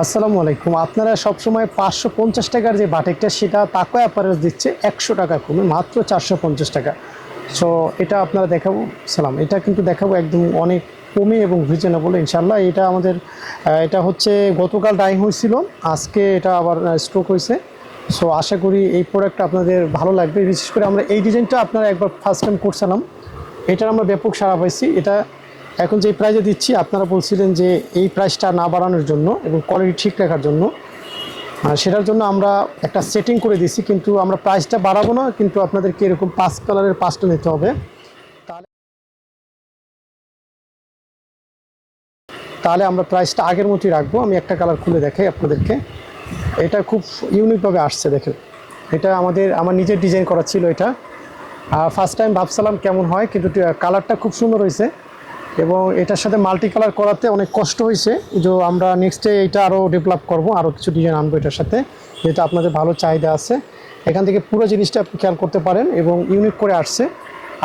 আসসালামু আলাইকুম। আপনারা সবসময় পাঁচশো পঞ্চাশ টাকার যে বাটিকটা, সেটা তাকো অ্যাপারেলস দিচ্ছে একশো টাকা কমে, মাত্র চারশো পঞ্চাশ টাকা। সো এটা আপনারা দেখাবো। সালাম, এটা কিন্তু দেখাবো একদম অনেক কমে এবং রিজনেবল ইনশাল্লাহ এটা আমাদের এটা হচ্ছে গতকাল ডাইং হয়েছিল, আজকে এটা আবার স্ট্রোক হয়েছে। সো আশা করি এই প্রোডাক্টটা আপনাদের ভালো লাগবে। বিশেষ করে আমরা এই ডিজাইনটা আপনারা একবার ফার্স্ট টাইম করছিলাম। এটার আমরা ব্যাপক সারা পাইছি। এটা এখন যে প্রাইজে দিচ্ছি, আপনারা বলছিলেন যে এই প্রাইসটা না বাড়ানোর জন্য এবং কোয়ালিটি ঠিক রাখার জন্য। সেটার জন্য আমরা একটা সেটিং করে দিছি কিন্তু আমরা প্রাইসটা বাড়াবো না, কিন্তু আপনাদেরকে এরকম পাঁচ কালারের পাঁচটা নিতে হবে। তাহলে তাহলে আমরা প্রাইসটা আগের মতোই রাখব। আমি একটা কালার খুলে দেখাই আপনাদেরকে। এটা খুব ইউনিকভাবে আসছে, দেখেন। এটা আমাদের, আমার নিজের ডিজাইন করা ছিল এটা। ফার্স্ট টাইম ভাবছিলাম কেমন হয়, কিন্তু কালারটা খুব সুন্দর হয়েছে। এবং এটার সাথে মাল্টি কালার করাতে অনেক কষ্ট হয়েছে। যে আমরা নেক্সটে এটা আরও ডেভেলপ করব আরও কিছু ডিজাইন আনব এটার সাথে, যেহেতু আপনাদের ভালো চাহিদা আছে। এখান থেকে পুরো জিনিসটা আপনি খেয়াল করতে পারেন এবং ইউনিক করে আসছে।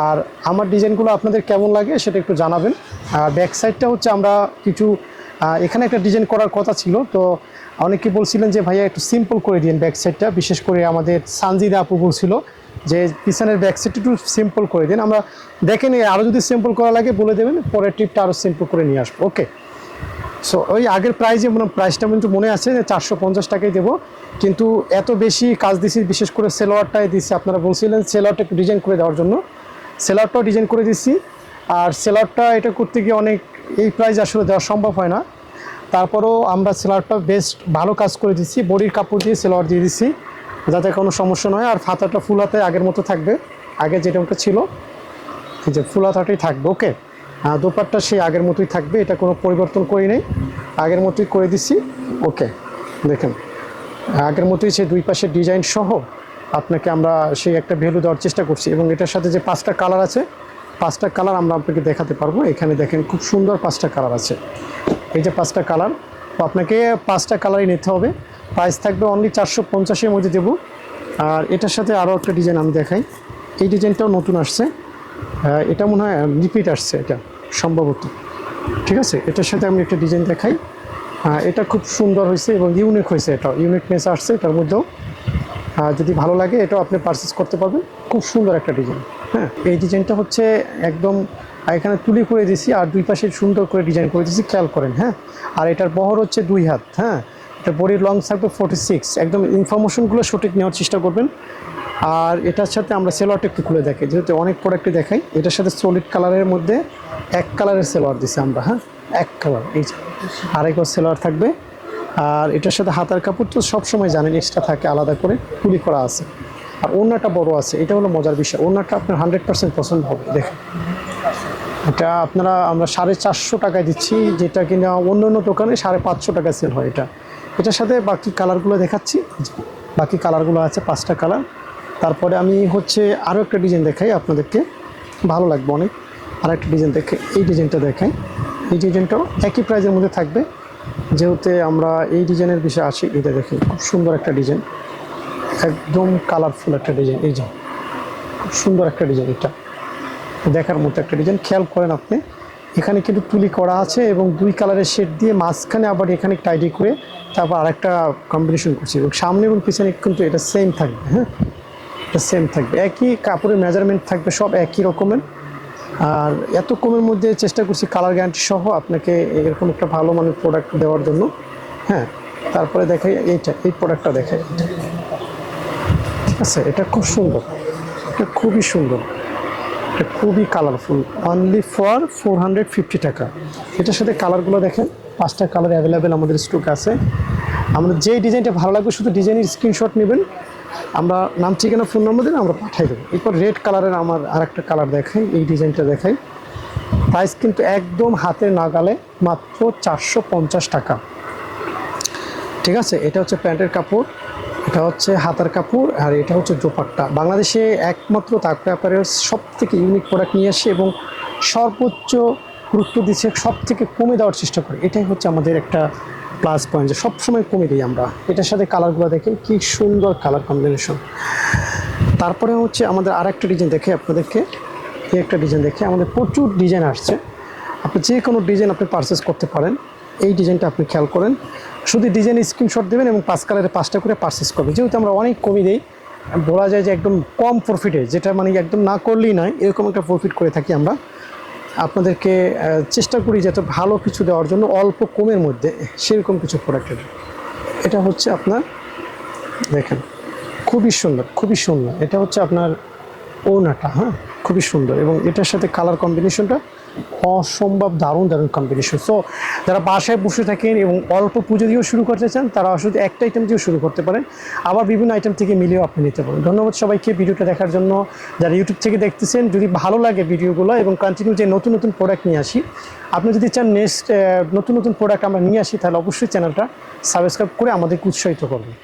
আর আমার ডিজাইনগুলো আপনাদের কেমন লাগে সেটা একটু জানাবেন। আর ব্যাক সাইডটা হচ্ছে আমরা কিছু এখানে একটা ডিজাইন করার কথা ছিল, তো অনেকে বলছিলেন যে, ভাইয়া, একটু সিম্পল করে দিন ব্যাক সাইডটা বিশেষ করে আমাদের সানজিদা আপু বলছিল যে, পিছনের ব্যাক সাইড একটু সিম্পল করে দিন। আমরা দেখেন আরও যদি সিম্পল করা লাগে, বলে দেবেন। পরের ট্রিপটা আরও সিম্পল করে নিয়ে আসব। ওকে সো ওই আগের প্রাইজে মানে প্রাইসটা কিন্তু মনে আছে, যে চারশো পঞ্চাশ টাকাই দেবো। কিন্তু এত বেশি কাজ দিছি, বিশেষ করে সেলোয়ারটাই দিছি। আপনারা বলছিলেন সেলোয়ারটা একটু ডিজাইন করে দেওয়ার জন্য। সেলারটাও ডিজাইন করে দিচ্ছি আর সেলারটা এটা করতে গিয়ে অনেক, এই প্রাইস আসলে দেওয়া সম্ভব হয় না। তারপরেও আমরা সেলারটা বেস্ট ভালো কাজ করে দিচ্ছি বডির কাপড় দিয়ে সেলার দিয়ে দিচ্ছি যাতে কোনো সমস্যা নয় আর ফাতাটা ফুল হাতে আগের মতো থাকবে, আগে যেরকমটা ছিল। যে ফুল হাতাটাই থাকবে, ওকে? দোপারটা সেই আগের মতোই থাকবে, এটা কোনো পরিবর্তন করি নেই। আগের মতোই করে দিচ্ছি ওকে? দেখেন, আগের মতোই সে দুই পাশের ডিজাইন সহ আপনাকে আমরা সেই একটা ভ্যালু দেওয়ার চেষ্টা করছি। এবং এটার সাথে যে পাঁচটা কালার আছে, পাঁচটা কালার আমরা আপনাকে দেখাতে পারব। এখানে দেখেন, খুব সুন্দর পাঁচটা কালার আছে। এই যে পাঁচটা কালার, তো আপনাকে পাঁচটা কালারই নিতে হবে। প্রাইস থাকবে অনলি চারশো পঞ্চাশের মধ্যে দেবো। আর এটার সাথে আরও একটা ডিজাইন আমি দেখাই। এই ডিজাইনটাও নতুন আসছে। এটা মনে হয় রিপিট আসছে এটা, সম্ভবত। ঠিক আছে? এটার সাথে আমি একটা ডিজাইন দেখাই। এটা খুব সুন্দর হয়েছে এবং ইউনিক হয়েছে এটা ইউনিকনেস আসছে এটার মধ্যেও। যদি ভালো লাগে, এটাও আপনি পারচেস করতে পারবেন। খুব সুন্দর একটা ডিজাইন হ্যাঁ এই ডিজাইনটা হচ্ছে একদম আহ, এখানে তুলি করে দিছি আর দুই পাশে সুন্দর করে ডিজাইন করে দিছি খেয়াল করেন হ্যাঁ? আর এটার বহর হচ্ছে দুই হাত হ্যাঁ? এটা বডির লং থাকবে ফোর্টি সিক্স একদম ইনফরমেশনগুলো সঠিক নেওয়ার চেষ্টা করবেন। আর এটার সাথে আমরা সেলোয়ারটা একটু খুলে দেখাই যেহেতু অনেক প্রোডাক্টই দেখাই এটার সাথে সলিড কালারের মধ্যে এক কালারের সেলোয়ার দিছি আমরা হ্যাঁ? এক কালার এই আরেকবার সেলোয়ার থাকবে। আর এটার সাথে হাতার কাপড় তো সবসময় জানেন এক্সট্রা থাকে আলাদা করে তুলি করা আছে। আর ওড়নাটা বড় আছে এটা হলো মজার বিষয় ওড়নাটা আপনার হান্ড্রেড পার্সেন্ট পছন্দ হবে দেখেন। এটা আপনারা, আমরা সাড়ে চারশো টাকায় দিচ্ছি, যেটা কিনা অন্য অন্য দোকানে সাড়ে পাঁচশো টাকায় সেল হয় এটা। এটার সাথে বাকি কালারগুলো দেখাচ্ছি। বাকি কালারগুলো আছে, পাঁচটা কালার তারপরে আমি হচ্ছে আরও একটা ডিজাইন দেখাই আপনাদেরকে। ভালো লাগবে অনেক। আর একটা ডিজাইন দেখে, এই ডিজাইনটা দেখাই এই ডিজাইনটাও একই প্রাইজের মধ্যে থাকবে। যেহেতু আমরা এই ডিজাইনের বিষয়ে আছি এটা দেখি খুব সুন্দর একটা ডিজাইন একদম কালারফুল একটা ডিজাইন এই যে। খুব সুন্দর একটা ডিজাইন এটা। দেখার মতো একটা ডিজাইন খেয়াল করেন আপনি, এখানে কিন্তু তুলি করা আছে এবং দুই কালারের শেড দিয়ে মাঝখানে আবার এখানে টাইডি করে তারপর আরেকটা কম্বিনেশন করছি এবং সামনে এবং পিছনে কিন্তু এটা সেম থাকবে হ্যাঁ? এটা সেম থাকবে। একই কাপড়ের মেজারমেন্ট থাকবে, সব একই রকমের। আর এত কমের মধ্যে চেষ্টা করছি কালার গ্যারান্টি সহ আপনাকে এরকম একটা ভালো মানের প্রোডাক্ট দেওয়ার জন্য হ্যাঁ? তারপরে দেখাই এইটা, এই প্রোডাক্টটা দেখাই। ঠিক আছে? এটা খুব সুন্দর। এটা খুবই সুন্দর। এটা খুবই colourful only for four hundred fifty টাকা। এটার সাথে কালারগুলো দেখেন, পাঁচটা কালার অ্যাভেলেবেল আমাদের স্টক আছে। আমাদের যেই ডিজাইনটা ভালো লাগবে, শুধু ডিজাইনের স্ক্রিনশট নেবেন। আমরা নাম, ঠিকানা ফোন নম্বর দিন আমরা পাঠাই দেবো। এরপর রেড কালারের আমার আরেকটা কালার দেখাই, এই ডিজাইনটা দেখাই। প্রাইস কিন্তু একদম হাতের নাগালে মাত্র চারশো পঞ্চাশ টাকা। ঠিক আছে? এটা হচ্ছে প্যান্টের কাপড়। এটা হচ্ছে হাতার কাপড় আর এটা হচ্ছে দোপাট্টা। বাংলাদেশে একমাত্র তাক ব্যাপারের সব থেকে ইউনিক প্রোডাক্ট নিয়ে আসে এবং সর্বোচ্চ গুরুত্ব দিচ্ছে সব থেকে কমে দেওয়ার চেষ্টা করে। এটাই হচ্ছে আমাদের একটা প্লাস পয়েন্ট যে সবসময় কমে দিই আমরা। এটার সাথে কালারগুলো দেখে কি সুন্দর কালার কম্বিনেশন তারপরে হচ্ছে আমাদের আর একটা ডিজাইন দেখে আপনাদেরকে, এই একটা ডিজাইন দেখে আমাদের প্রচুর ডিজাইন আসছে। আপনি যে কোনো ডিজাইন আপনি পারচেস করতে পারেন। এই ডিজাইনটা আপনি খেয়াল করেন। শুধু ডিজাইন স্ক্রিনশট দেবেন এবং পাঁচ কালারে পাঁচটা করে পারচেস করবেন। যেহেতু আমরা অনেক কমই দিই, বলা যায় যে একদম কম প্রফিটে যেটা মানে একদম না করলেই নয়, এরকম একটা প্রফিট করে থাকি আমরা। আপনাদেরকে চেষ্টা করি যাতে ভালো কিছু দেওয়ার জন্য অল্প কমের মধ্যে সেরকম কিছু প্রোডাক্টের এটা হচ্ছে আপনার, দেখেন, খুবই সুন্দর খুবই সুন্দর। এটা হচ্ছে আপনার ওনাটা হ্যাঁ? খুবই সুন্দর এবং এটার সাথে কালার কম্বিনেশনটা অসম্ভব দারুণ দারুণ কম্বিনেশন সো যারা বাসায় বসে থাকেন এবং অল্প পুজো দিয়েও শুরু করতে চান, তারা শুধু একটা আইটেম দিয়েও শুরু করতে পারেন। আবার বিভিন্ন আইটেম থেকে মিলিয়েও আপনি নিতে পারেন। ধন্যবাদ সবাইকে ভিডিওটা দেখার জন্য। যারা ইউটিউব থেকে দেখতেছেন, যদি ভালো লাগে ভিডিওগুলো এবং কন্টিনিউ যে নতুন নতুন প্রোডাক্ট নিয়ে আসি, আপনি যদি চান নেক্সট নতুন নতুন প্রোডাক্ট আমরা নিয়ে আসি, তাহলে অবশ্যই চ্যানেলটা সাবস্ক্রাইব করে আমাদেরকে উৎসাহিত করবেন।